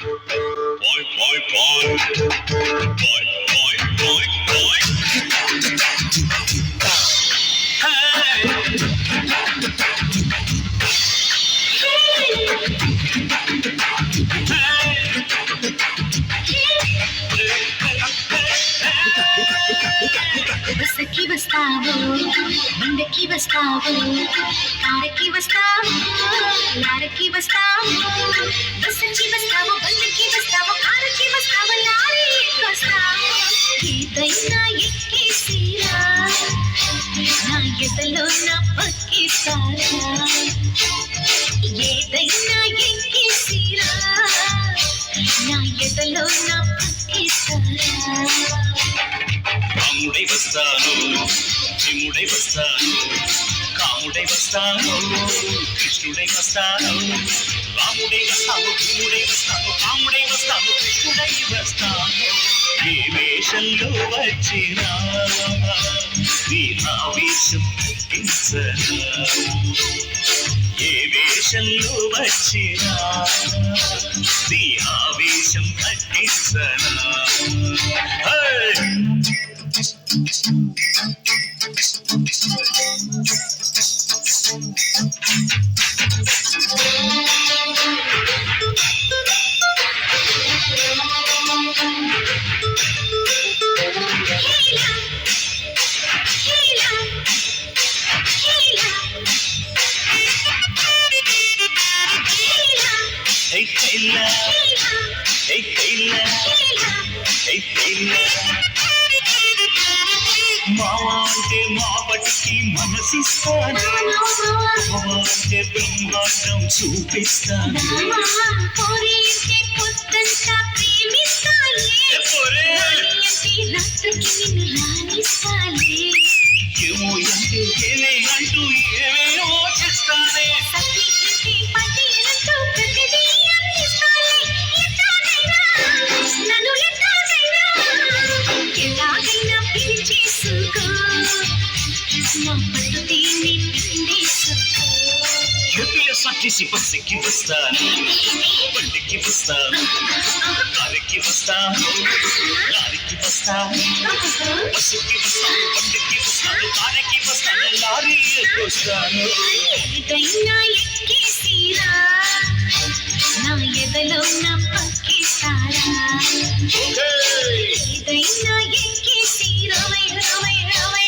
Hey! బస్సుకి వస్తావు బండకి వస్తావు కారకి వస్తావు లారకి వస్తావు బస్సుకి వస్తావు బండకి వస్తావు కారకి వస్తావు లారీకి వస్తావు ఏదైనా ఎక్కేసిరా నా ఎదలో నా పక్కి సారా ఏదైనా ఎక్కేసిరా నా ఎదలో నా పక్కి సారా రాముడై వస్తాను భీముడై వస్తాను కాముడై వస్తాను కృష్ణుడై వస్తాను రాముడై వస్తాను భీముడై వస్తాను కాముడై వస్తాను కృష్ణుడై వస్తాను. ఏ వేషంలో వచ్చినా నీ ఆవేశం తగ్గించనా ఏ వేషంలో వచ్చినా నీ ఆవేశం పట్టించనా Mama. వాటికి మనసిస్తాను బావా బ్రహ్మాండం చూపిస్తాను. ఏమో అంటే ఏమే అంటూ ఏమేమో చేస్తానే. సట్టిసి బస్సుకి వస్తాను బండికి వస్తాను కారుకి వస్తాను లారీకి వస్తాను బస్సుకి వస్తాను బండికి వస్తాను కారుకి వస్తాను లారీకి వస్తాను ఏదైనా ఎక్కేసిరా నా ఎదలో నా పక్కేస్తారా! ఏదైనా ఎక్కేసిరా ఎదలో నా పక్కేస్తారా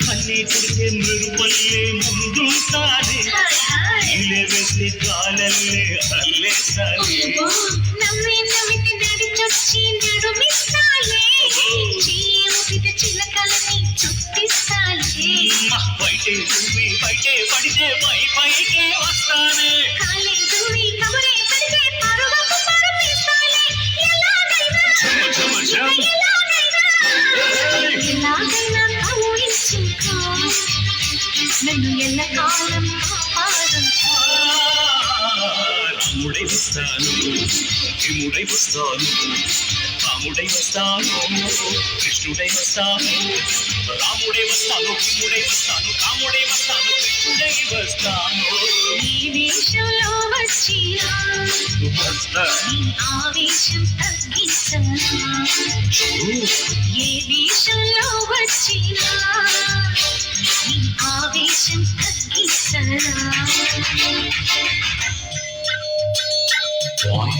కన్నీ కొడితే మెరుపల్లే ముందుంటానే ఇలే కాలల్లే నడిచొచ్చి నడుమిస్తాలే చిలకలని చుట్టిస్తాలే. బయటే పడితే పై పైకే నన్ను ఎల్లకాలం కాపాడుకో రాముడై వస్తాను భీముడై వస్తాను రాముడై వస్తాను కృష్ణుడై వస్తాను రాముడై వస్తాను భీముడై వస్తాను రాముడై వస్తాను కృష్ణుడై వస్తాను ఈ వేషంలో వచ్చినా వస్తాను నీ ఆవేశం తగ్గించనా ఏ వేషంలో వచ్చినా నీ ఆవేశం తగ్గించనా Boy,